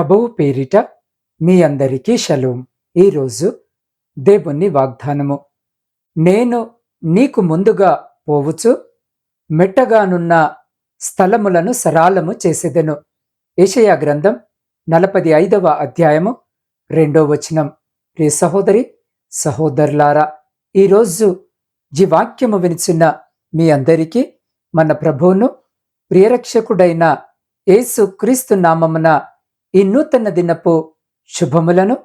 ప్రభువు పేరిట మీ అందరికీ షలోం. ఈరోజు దేవుని వాగ్దానము. నేను నీకు ముందుగా పోవచ్చు మెట్టగానున్న స్థలములను సరాలము చేసేదెను. ఏషయా గ్రంథం నలభై ఐదవ అధ్యాయము రెండో వచనం. ప్రియ సహోదరి సహోదరులారా ఈరోజు జీవాక్యము వాక్యము వినిచిన మీ అందరికీ మన ప్రభువును ప్రియరక్షకుడైన యేసు క్రీస్తు నామమున ఈ నూతన దినపు శుభములను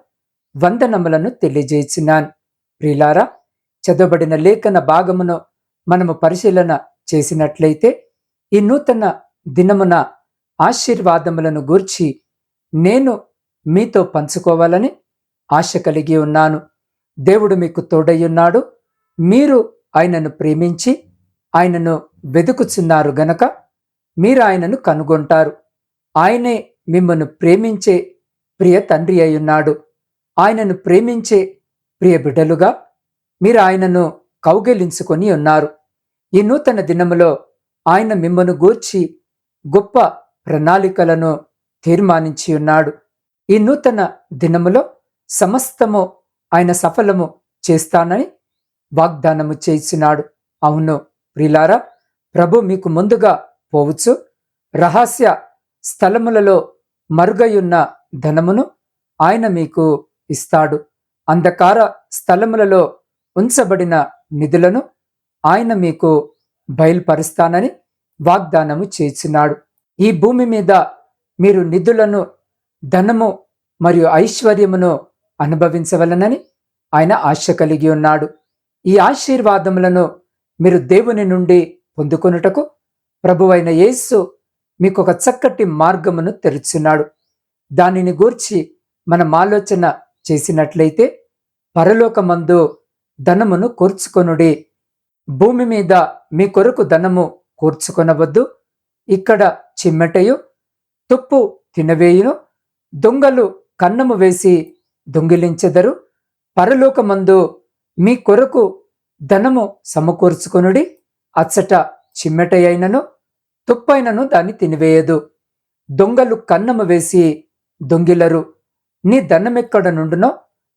వందనములను తెలియజేసినాను. ప్రిలారా చదవబడిన లేఖన భాగమును మనము పరిశీలన చేసినట్లయితే ఈ నూతన దినమున ఆశీర్వాదములను గూర్చి నేను మీతో పంచుకోవాలని ఆశ కలిగి ఉన్నాను. దేవుడు మీకు తోడయ్యున్నాడు. మీరు ఆయనను ప్రేమించి ఆయనను వెతుకుచున్నారు గనక మీరు ఆయనను కనుగొంటారు. ఆయనే మిమ్మను ప్రేమించే ప్రియ తండ్రి అయ్యున్నాడు. ఆయనను ప్రేమించే ప్రియ బిడ్డలుగా మీరు ఆయనను కౌగిలించుకొని ఉన్నారు. ఈ నూతన దినములో ఆయన మిమ్మను గూర్చి గొప్ప ప్రణాళికలను తీర్మానించి ఉన్నాడు. ఈ నూతన దినములో సమస్తము ఆయన సఫలము చేస్తానని వాగ్దానము చేసినాడు. అవును ప్రిలారా ప్రభు మీకు ముందుగా పోవచ్చు. రహస్య స్థలములలో మరుగయున్న ధనమును ఆయన మీకు ఇస్తాడు. అంధకార స్థలములలో ఉంచబడిన నిధులను ఆయన మీకు బయలుపరుస్తానని వాగ్దానము చేసినాడు. ఈ భూమి మీద మీరు నిధులను ధనము మరియు ఐశ్వర్యమును అనుభవించవలనని ఆయన ఆశ కలిగి ఉన్నాడు. ఈ ఆశీర్వాదములను మీరు దేవుని నుండి పొందుకొనుటకు ప్రభువైన యేసు మీకు ఒక చక్కటి మార్గమును తెరుచున్నాడు. దానిని గూర్చి మనం ఆలోచన చేసినట్లయితే పరలోకమందు ధనమును కూర్చుకొనుడి. భూమి మీద మీ కొరకు ధనము కూర్చుకొనవద్దు. ఇక్కడ చిమ్మెటయు తుప్పు తినవేయును దొంగలు కన్నము వేసి దొంగిలించెదరు. పరలోకమందు మీ కొరకు ధనము సమకూర్చుకొనుడి. అచ్చట చిమ్మెటయైనను తుప్పైనను దాన్ని తినివేయదు. దొంగలు కన్నము వేసి దొంగిలరు. నీ ధనమెక్కడ నుండునో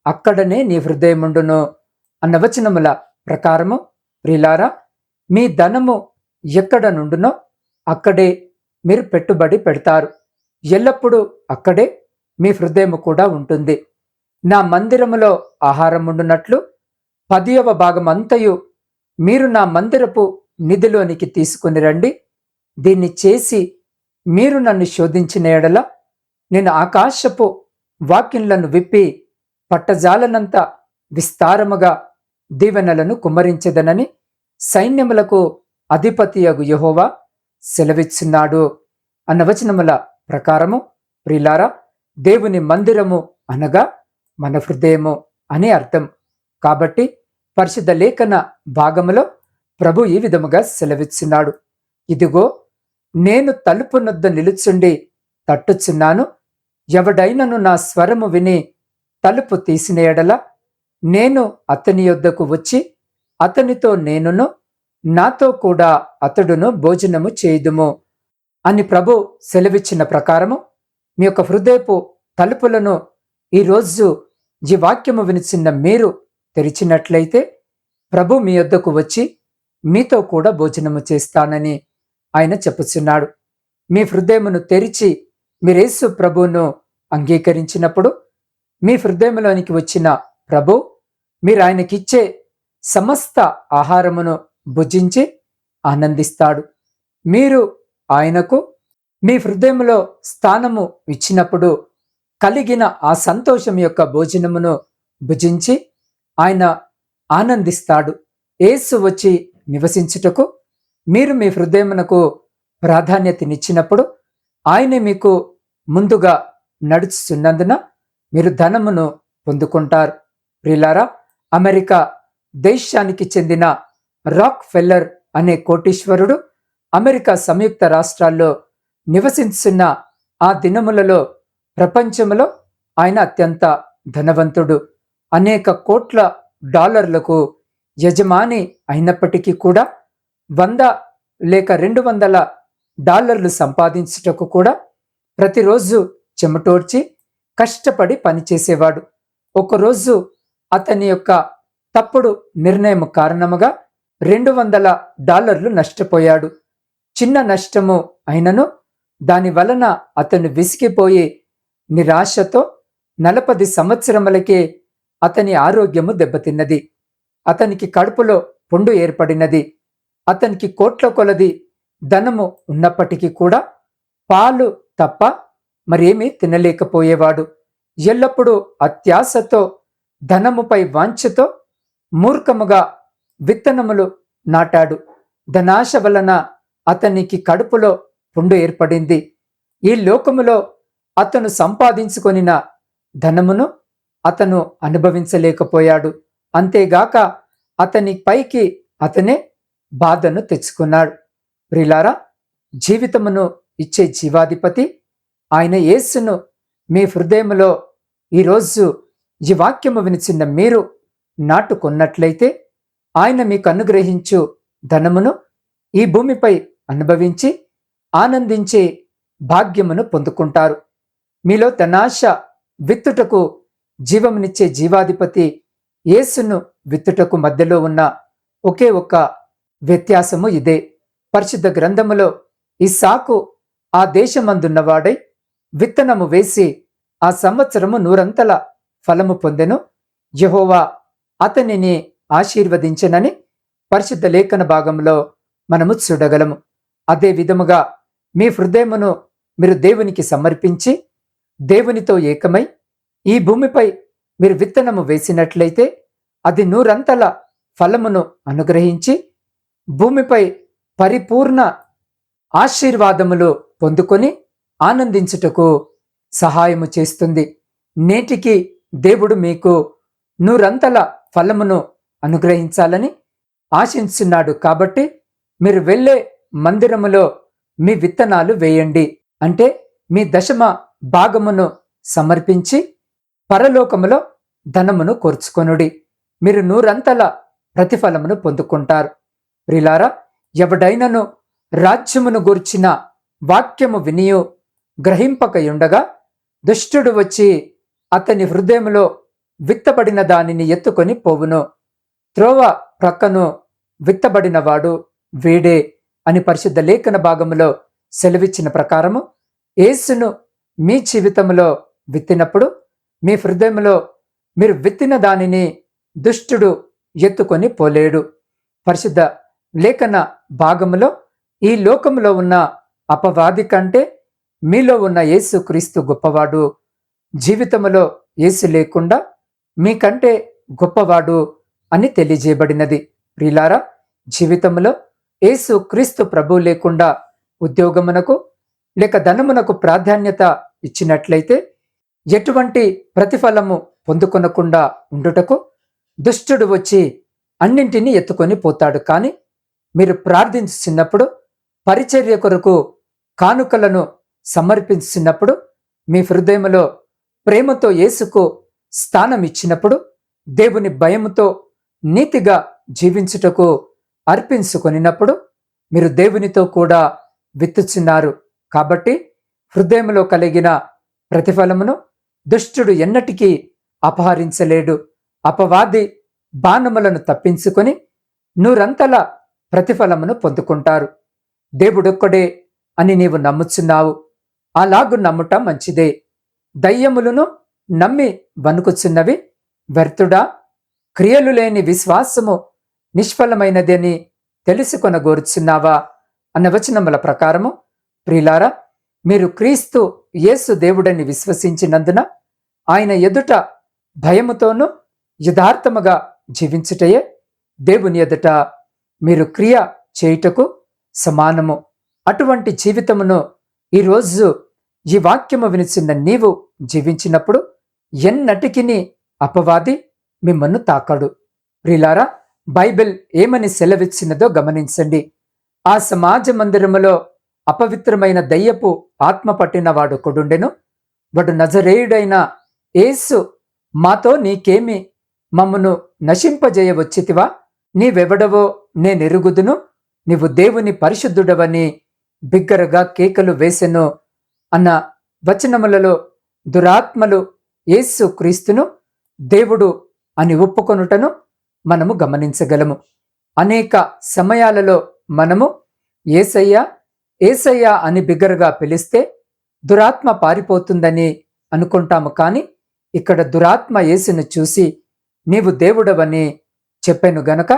అక్కడనే నీ హృదయముండును అన్న వచనముల ప్రకారము ప్రిలారా మీ ధనము ఎక్కడ నుండునో అక్కడే మీరు పెట్టుబడి పెడతారు. ఎల్లప్పుడూ అక్కడే మీ హృదయము కూడా ఉంటుంది. నా మందిరములో ఆహారం ఉండునట్లు పదియవ భాగం అంతయు మీరు నా మందిరపు నిధిలోనికి తీసుకుని రండి. దీన్ని చేసి మీరు నన్ను శోధించిన ఎడల నేను ఆకాశపు వాక్యంలను విప్పి పట్టజాలనంత విస్తారముగా దీవెనలను కుమ్మరించదనని సైన్యములకు అధిపతియగు యహోవా సెలవిచ్చున్నాడు. అన్న వచనముల ప్రకారము ప్రిలారా దేవుని మందిరము అనగా మన హృదయము అనే అర్థం. కాబట్టి పరిశుద్ధ లేఖన భాగములో ప్రభు ఈ విధముగా సెలవిచ్చున్నాడు. ఇదిగో నేను తలుపు నొద్ద నిలుచుండి తట్టుచున్నాను. ఎవడైనను నా స్వరము విని తలుపు తీసిన ఎడల నేను అతని యొద్దకు వచ్చి అతనితో నేనును నాతో కూడా అతడును భోజనము చేయుదుము అని ప్రభు సెలవిచ్చిన ప్రకారము మీ యొక్క హృదయపు తలుపులను ఈరోజు ఈ వాక్యము వినిచిన్న మీరు తెరిచినట్లయితే ప్రభు మీ యొద్దకు వచ్చి మీతో కూడా భోజనము చేస్తానని ఆయన చెప్పుచున్నాడు. మీ హృదయమును తెరిచి మీరేసు ప్రభువును అంగీకరించినప్పుడు మీ హృదయంలోనికి వచ్చిన ప్రభు మీరు ఆయనకిచ్చే సమస్త ఆహారమును భుజించి ఆనందిస్తాడు. మీరు ఆయనకు మీ హృదయంలో స్థానము ఇచ్చినప్పుడు కలిగిన ఆ సంతోషం యొక్క భోజనమును భుజించి ఆయన ఆనందిస్తాడు. ఏసు వచ్చి నివసించుటకు మీరు మీ హృదయమునకు ప్రాధాన్యతనిచ్చినప్పుడు ఆయనే మీకు ముందుగా నడుచుచున్నందున మీరు ధనమును పొందుకుంటారు. ప్రిలారా అమెరికా దేశానికి చెందిన రాక్ ఫెల్లర్ అనే కోటీశ్వరుడు అమెరికా సంయుక్త రాష్ట్రాల్లో నివసిస్తున్న ఆ దినములలో ప్రపంచంలో ఆయన అత్యంత ధనవంతుడు. అనేక కోట్ల డాలర్లకు యజమాని అయినప్పటికీ కూడా వంద లేక రెండు వందల డాలర్లు సంపాదించుటకు కూడా ప్రతిరోజు చెమటోడ్చి కష్టపడి పనిచేసేవాడు. ఒకరోజు అతని యొక్క తప్పుడు నిర్ణయం కారణముగా రెండు వందల డాలర్లు నష్టపోయాడు. చిన్న నష్టము అయినను దాని వలన అతను విసిగిపోయి నిరాశతో నలపది సంవత్సరములకే అతని ఆరోగ్యము దెబ్బతిన్నది. అతనికి కడుపులో పుండు ఏర్పడినది. అతనికి కోట్ల కొలది ధనము ఉన్నప్పటికీ కూడా పాలు తప్ప మరేమీ తినలేకపోయేవాడు. ఎల్లప్పుడూ అత్యాశతో ధనముపై వాంఛతో మూర్ఖముగా విత్తనములు నాటాడు. ధనాశ వలన అతనికి కడుపులో పుండు ఏర్పడింది. ఈ లోకములో అతను సంపాదించుకొనిన ధనమును అతను అనుభవించలేకపోయాడు. అంతేగాక అతని పైకి అతనే బాధను తెచ్చుకున్నాడు. ప్రిలారా జీవితమును ఇచ్చే జీవాధిపతి ఆయన యేసును మీ హృదయములో ఈరోజు ఈ వాక్యము వినిచిన్న మీరు నాటుకున్నట్లయితే ఆయన మీకు అనుగ్రహించు ధనమును ఈ భూమిపై అనుభవించి ఆనందించే భాగ్యమును పొందుకుంటారు. మీలో తనాశ విత్తుటకు జీవమునిచ్చే జీవాధిపతి యేసును విత్తుటకు మధ్యలో ఉన్న ఒకే ఒక వ్యత్యాసము ఇదే. పరిశుద్ధ గ్రంథములో ఇస్సాకు ఆ దేశమందున్నవాడై విత్తనము వేసి ఆ సంవత్సరము నూరంతల ఫలము పొందెను. యహోవా అతనిని ఆశీర్వదించనని పరిశుద్ధ లేఖన భాగంలో మనము చూడగలము. అదే విధముగా మీ హృదయమును మీరు దేవునికి సమర్పించి దేవునితో ఏకమై ఈ భూమిపై మీరు విత్తనము వేసినట్లయితే అది నూరంతల ఫలమును అనుగ్రహించి భూమిపై పరిపూర్ణ ఆశీర్వాదములు పొందుకొని ఆనందించుటకు సహాయము చేస్తుంది. నేటికి దేవుడు మీకు నూరంతల ఫలమును అనుగ్రహించాలని ఆశించున్నాడు కాబట్టి మీరు వెళ్ళే మందిరములో మీ విత్తనాలు వేయండి. అంటే మీ దశమ భాగమును సమర్పించి పరలోకములో ధనమును కోర్చుకొనుడి. మీరు నూరంతల ప్రతిఫలమును పొందుకుంటారు. ప్రిలారా ఎవడైనను రాజ్యమును గూర్చిన వాక్యము వినియు గ్రహింపకయుండగా దుష్టుడు వచ్చి అతని హృదయములో విత్తబడిన దానిని ఎత్తుకొని పోవును. త్రోవ ప్రక్కను విత్తబడినవాడు వీడే అని పరిశుద్ధ లేఖన భాగములో సెలవిచ్చిన ప్రకారము యేసును మీ జీవితంలో విత్తినప్పుడు మీ హృదయంలో మీరు విత్తిన దానిని దుష్టుడు ఎత్తుకొని పోలేడు. పరిశుద్ధ లేఖన భాగములో ఈ లోకములో ఉన్న అపవాది కంటే మీలో ఉన్న యేసు క్రీస్తు గొప్పవాడు. జీవితములో యేసు లేకుండా మీకంటే గొప్పవాడు అని తెలియజేయబడినది. ప్రిలారా జీవితంలో యేసు క్రీస్తు ప్రభు లేకుండా ఉద్యోగమునకు లేక ధనమునకు ప్రాధాన్యత ఇచ్చినట్లయితే ఎటువంటి ప్రతిఫలము పొందుకొనకుండా ఉండుటకు దుష్టుడు వచ్చి అన్నింటినీ ఎత్తుకొని పోతాడు. కానీ మీరు ప్రార్థించినప్పుడు పరిచర్య కొరకు కానుకలను సమర్పించినప్పుడు మీ హృదయములో ప్రేమతో యేసుకు స్థానం ఇచ్చినప్పుడు దేవుని భయముతో నీతిగా జీవించుటకు అర్పించుకొనినప్పుడు మీరు దేవునితో కూడా విత్తుచున్నారు. కాబట్టి హృదయంలో కలిగిన ప్రతిఫలమును దుష్టుడు ఎన్నటికీ అపహరించలేడు. అపవాది బాణములను తప్పించుకొని నూరంతల ప్రతిఫలమును పొందుకుంటారు. దేవుడొక్కడే అని నీవు నమ్ముచున్నావు. అలాగు నమ్ముట మంచిదే. దయ్యములను నమ్మి వణుకుచున్నవి వ్యర్థుడా? క్రియలు లేని విశ్వాసము నిష్ఫలమైనదని తెలుసుకొనగోరుచున్నావా? అన్న వచనముల ప్రకారము ప్రిలారా మీరు క్రీస్తు యేసు దేవుడని విశ్వసించినందున ఆయన ఎదుట భయముతోనూ యథార్థముగా జీవించుటయే దేవుని ఎదుట మీరు క్రియ చేయుటకు సమానము. అటువంటి జీవితమును ఈరోజు ఈ వాక్యము వినిచిన నీవు జీవించినప్పుడు ఎన్నటికిని అపవాది మిమ్మల్ని తాకాడు. ప్రిలారా బైబిల్ ఏమని సెలవిచ్చినదో గమనించండి. ఆ సమాజ మందిరములో అపవిత్రమైన దయ్యపు ఆత్మ పట్టిన వాడు కొడుండెను వాడు నజరేయుడైన ఏసు మాతో నీకేమి మమ్మను నశింపజేయవచ్చితివా? నీవెవడవో నేనెరుగుదును నీవు దేవుని పరిశుద్ధుడవని బిగ్గరగా కేకలు వేసెను అన్న వచనములలో దురాత్మలు యేసు క్రీస్తును దేవుడు అని ఒప్పుకొనుటను మనము గమనించగలము. అనేక సమయాలలో మనము ఏసయ్య ఏసయ్య అని బిగ్గరగా పిలిస్తే దురాత్మ పారిపోతుందని అనుకుంటాము కానీ ఇక్కడ దురాత్మ యేసును చూసి నీవు దేవుడవని చెప్పాను గనక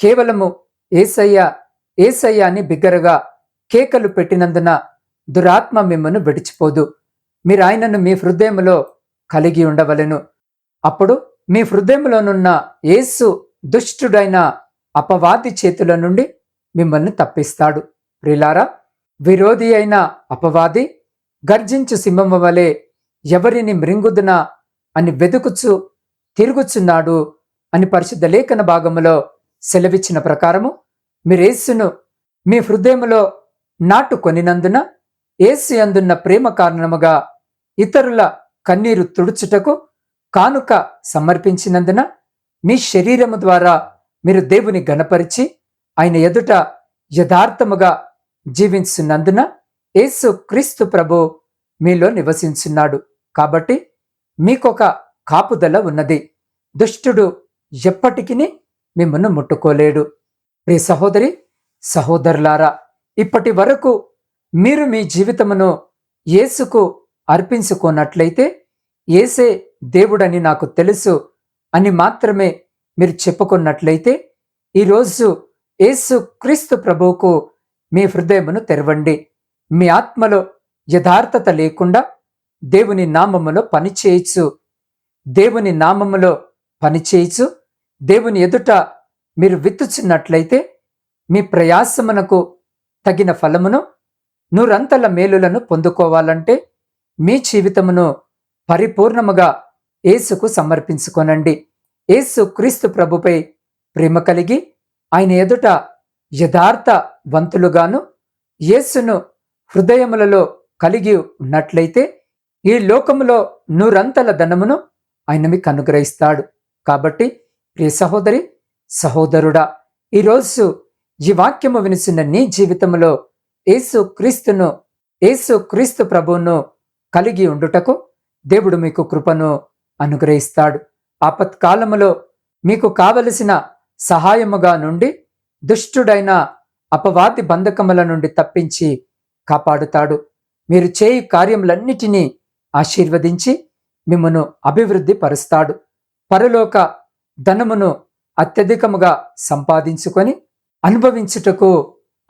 కేవలము ఏసయ్య ఏసయ్య అని బిగ్గరగా కేకలు పెట్టినందున దురాత్మ మిమ్మను విడిచిపోదు. మీరు ఆయనను మీ హృదయంలో కలిగి ఉండవలెను. అప్పుడు మీ హృదయంలోనున్న యేసు దుష్టుడైన అపవాది చేతుల నుండి మిమ్మల్ని తప్పిస్తాడు. ప్రిలారా విరోధి అయిన అపవాది గర్జించు సింహం వలె ఎవరిని మృంగుదునా అని వెదుకుచు తిరుగుచున్నాడు అని పరిశుద్ధ లేఖన భాగములో సెలవిచ్చిన ప్రకారము మీరేసును మీ హృదయములో నాటుకొనినందున ఏసు అందున్న ప్రేమ కారణముగా ఇతరుల కన్నీరు తుడుచుటకు కానుక సమర్పించినందున మీ శరీరము ద్వారా మీరు దేవుని గణపరిచి ఆయన ఎదుట యథార్థముగా జీవించున్నందున యేసు క్రీస్తు ప్రభు మీలో నివసించున్నాడు. కాబట్టి మీకొక కాపుదల ఉన్నది. దుష్టుడు ఎప్పటికీ మిమ్మల్ని ముట్టుకోలేడు. ప్రియ సహోదరి సహోదరులారా ఇప్పటి వరకు మీరు మీ జీవితమును యేసుకు అర్పించుకున్నట్లయితే ఏసే దేవుడని నాకు తెలుసు అని మాత్రమే మీరు చెప్పుకున్నట్లయితే ఈరోజు యేసు క్రీస్తు ప్రభువుకు మీ హృదయమును తెరవండి. మీ ఆత్మలో యథార్థత లేకుండా దేవుని నామములో పనిచేయచ్చు దేవుని నామములో పనిచేయచ్చు దేవుని ఎదుట మీరు విత్తుచున్నట్లయితే మీ ప్రయాసమునకు తగిన ఫలమును నూరంతల మేలులను పొందుకోవాలంటే మీ జీవితమును పరిపూర్ణముగా యేసుకు సమర్పించుకొనండి. యేసు క్రీస్తు ప్రభుపై ప్రేమ కలిగి ఆయన ఎదుట యథార్థ వంతులుగాను యేసును హృదయములలో కలిగి ఉన్నట్లయితే ఈ లోకములో నూరంతల ధనమును ఆయన మీకు అనుగ్రహిస్తాడు. కాబట్టి ప్రియ సహోదరి సహోదరుడా ఈరోజు ఈ వాక్యము వినిసిన నీ జీవితంలో యేసు క్రీస్తును యేసు క్రీస్తు ప్రభువును కలిగి ఉండుటకు దేవుడు మీకు కృపను అనుగ్రహిస్తాడు. ఆపత్కాలములో మీకు కావలసిన సహాయముగా నుండి దుష్టుడైన అపవాది బంధకముల నుండి తప్పించి కాపాడుతాడు. మీరు చేయి కార్యములన్నిటినీ ఆశీర్వదించి మిమ్మను అభివృద్ధి పరుస్తాడు పరలోక ధనమును అత్యధికముగా సంపాదించుకొని అనుభవించుటకు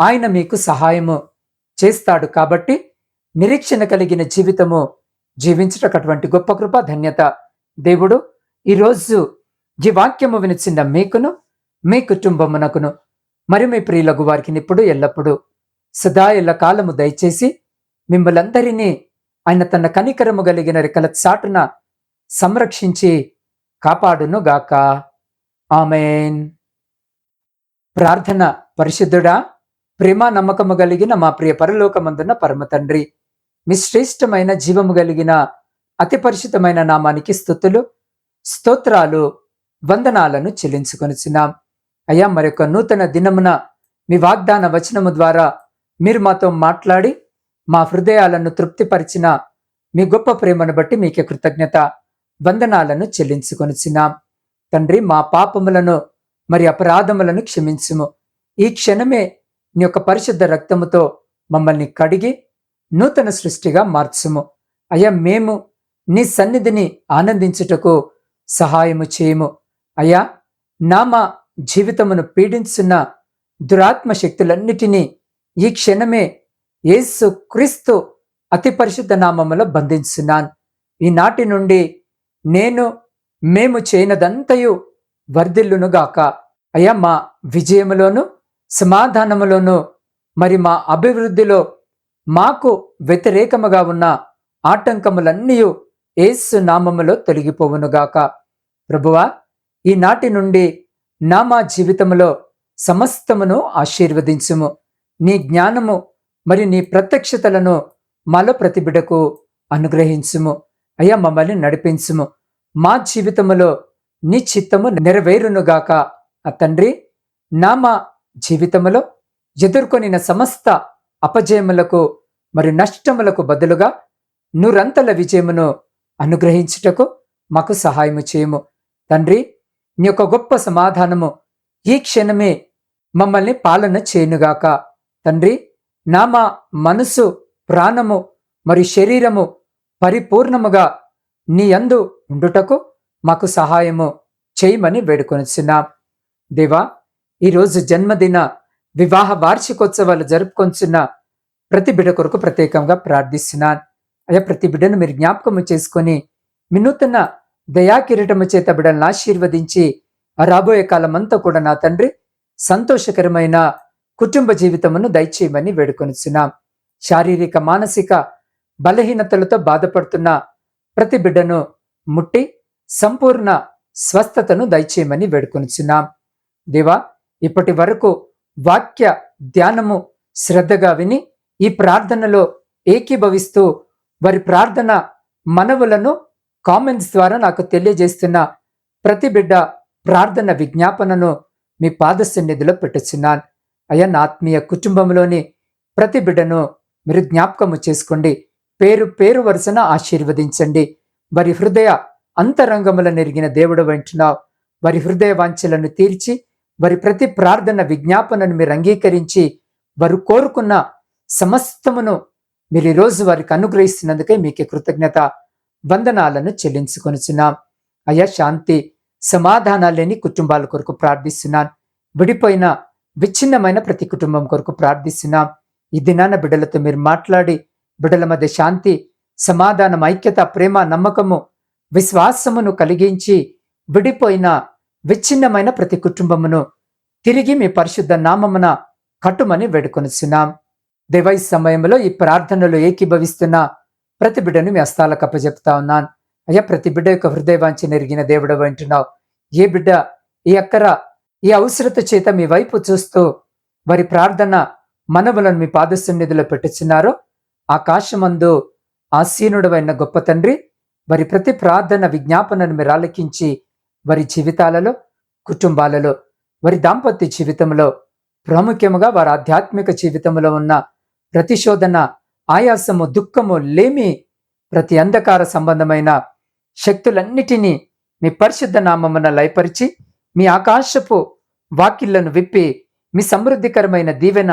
ఆయన మీకు సహాయము చేస్తాడు కాబట్టి నిరీక్షణ కలిగిన జీవితము జీవించుటకు అటువంటి గొప్ప కృప ధన్యత దేవుడు. ఈరోజు ఈ వాక్యము వినిచిన మీకును మీ కుటుంబమునకును మరి మీ ప్రియులకు వారికి ఇప్పుడు ఎల్లప్పుడూ సదా ఎల్ల కాలము దయచేసి మిమ్మలందరినీ ఆయన తన కనికరము కలిగిన రెక్కల చాటున సంరక్షించి కాపాడును గాక ఆమెన్. ప్రార్థన పరిశుద్ధుడా ప్రేమ నమ్మకము కలిగిన మా ప్రియ పరలోకమందున్న పరమ తండ్రి మీ శ్రేష్టమైన జీవము కలిగిన అతి పరిశుద్ధమైన నామానికి స్థుతులు స్తోత్రాలు వందనాలను చెల్లించుకొనిచున్నాం. అయ్యా మరొక నూతన దినమున మీ వాగ్దాన వచనము ద్వారా మీరు మాతో మాట్లాడి మా హృదయాలను తృప్తిపరిచిన మీ గొప్ప ప్రేమను బట్టి మీకే కృతజ్ఞత. వందనాలను చెల్లించుకొనిచున్నాం. తండ్రి మా పాపములను మరి అపరాధములను క్షమించుము. ఈ క్షణమే నీ యొక్క పరిశుద్ధ రక్తముతో మమ్మల్ని కడిగి నూతన సృష్టిగా మార్చుము. అయ్యా మేము నీ సన్నిధిని ఆనందించుటకు సహాయము చేయము. అయ్యా నా మా జీవితమును పీడించున్న దురాత్మ శక్తులన్నిటినీ ఈ క్షణమే యేసు క్రీస్తు అతి పరిశుద్ధ నామములో బంధించున్నాను. ఈనాటి నుండి నేను మేము చేయనదంతయు వర్ధిల్లునుగాక అయ్యా మా విజయములోను సమాధానములోను మరి మా అభివృద్ధిలో మాకు వ్యతిరేకముగా ఉన్న ఆటంకములన్నీ ఏసు నామములో తొలగిపోవునుగాక ప్రభువా ఈనాటి నుండి నా మా జీవితములో సమస్తమును ఆశీర్వదించుము. నీ జ్ఞానము మరి నీ ప్రత్యక్షతలను మాలో ప్రతిబిడకు అనుగ్రహించుము. అయ్యా మమ్మల్ని నడిపించుము. మా జీవితములో నీ చిత్తము నెరవేరునుగాక. ఆ తండ్రి నా మా జీవితములో ఎదుర్కొనిన సమస్త అపజయములకు మరి నష్టములకు బదులుగా నూరంతల విజయమును అనుగ్రహించుటకు మాకు సహాయము చేయము. తండ్రి నీ యొక్క గొప్ప సమాధానము ఈ క్షణమే మమ్మల్ని పాలన చేయనుగాక. తండ్రి నా మా మనసు ప్రాణము మరి శరీరము పరిపూర్ణముగా నీ యందు ఉండుటకు మాకు సహాయము చేయమని వేడుకొనిచున్నాం. దేవా ఈరోజు జన్మదిన వివాహ వార్షికోత్సవాలు జరుపుకొంచున్న ప్రతి బిడ కొరకు ప్రత్యేకంగా ప్రార్థిస్తున్నాను. అయ్యా ప్రతి బిడ్డను మీరు జ్ఞాపకము చేసుకొని మినూతన దయాకిరీటము చేత బిడ్డలను ఆశీర్వదించి రాబోయే కాలమంతా కూడా నా తండ్రి సంతోషకరమైన కుటుంబ జీవితమును దయచేయమని వేడుకొనిచున్నాం. శారీరక మానసిక బలహీనతలతో బాధపడుతున్న ప్రతి బిడ్డను ముట్టి సంపూర్ణ స్వస్థతను దయచేయమని వేడుకొనిచున్నాం. దేవా ఇప్పటి వరకు వాక్య ధ్యానము శ్రద్ధగా విని ఈ ప్రార్థనలో ఏకీభవిస్తూ వారి ప్రార్థన మనవులను కామెంట్స్ ద్వారా నాకు తెలియజేస్తున్న ప్రతి బిడ్డ ప్రార్థన విజ్ఞాపనను మీ పాద సన్నిధిలో పెట్టుచున్నాను. అయ్యా నా ఆత్మీయ కుటుంబంలోని ప్రతి బిడ్డను మీరు జ్ఞాపకము చేసుకోండి. పేరు పేరు వరుసన ఆశీర్వదించండి. వారి హృదయ అంతరంగముల నెరిగిన దేవుడు వెంటున్నావు వారి హృదయ వాంఛలను తీర్చి వారి ప్రతి ప్రార్థన విజ్ఞాపనను మీరు అంగీకరించి వారు కోరుకున్న సమస్తమును మీరు ఈరోజు వారికి అనుగ్రహిస్తున్నందుకే మీకు కృతజ్ఞత వందనాలను చెల్లించుకొనిచున్నాం. అయ్యా శాంతి సమాధానాలు లేని కుటుంబాల కొరకు ప్రార్థిస్తున్నాను విడిపోయిన విచ్ఛిన్నమైన ప్రతి కుటుంబం కొరకు ప్రార్థిస్తున్నాం. ఈ దినాన బిడ్డలతో మీరు మాట్లాడి బిడ్డల మధ్య శాంతి సమాధానం ఐక్యత ప్రేమ నమ్మకము విశ్వాసమును కలిగించి విడిపోయిన విచ్ఛిన్నమైన ప్రతి కుటుంబమును తిరిగి మీ పరిశుద్ధ నామమున కట్టుమని వేడుకొనిచున్నాం. దేవై సమయంలో ఈ ప్రార్థనలు ఏకీభవిస్తున్న ప్రతి బిడ్డను మీ హస్తాలకు అప్పచెప్తా ఉన్నాను. అయ్యా ప్రతి బిడ్డ యొక్క హృదయవాంచి నెరిగిన దేవుడు వింటున్నావు ఏ బిడ్డ ఈ అక్కర ఈ అవసరత చేత మీ వైపు చూస్తూ వారి ప్రార్థన మనవులను మీ పాదసన్నిధిలో పెట్టుచున్నారో ఆకాశమందు ఆసీనుడవైన గొప్ప తండ్రి వారి ప్రతి ప్రార్థన విజ్ఞాపనను మీరు ఆలకించి వారి జీవితాలలో కుటుంబాలలో వారి దాంపత్య జీవితంలో ప్రాముఖ్యముగా వారి ఆధ్యాత్మిక జీవితంలో ఉన్న ప్రతిశోధన ఆయాసము దుఃఖము లేమి ప్రతి అంధకార సంబంధమైన శక్తులన్నిటినీ మీ పరిశుద్ధ నామమున లయపరిచి మీ ఆకాశపు వాకిళ్ళను విప్పి మీ సమృద్ధికరమైన దీవెన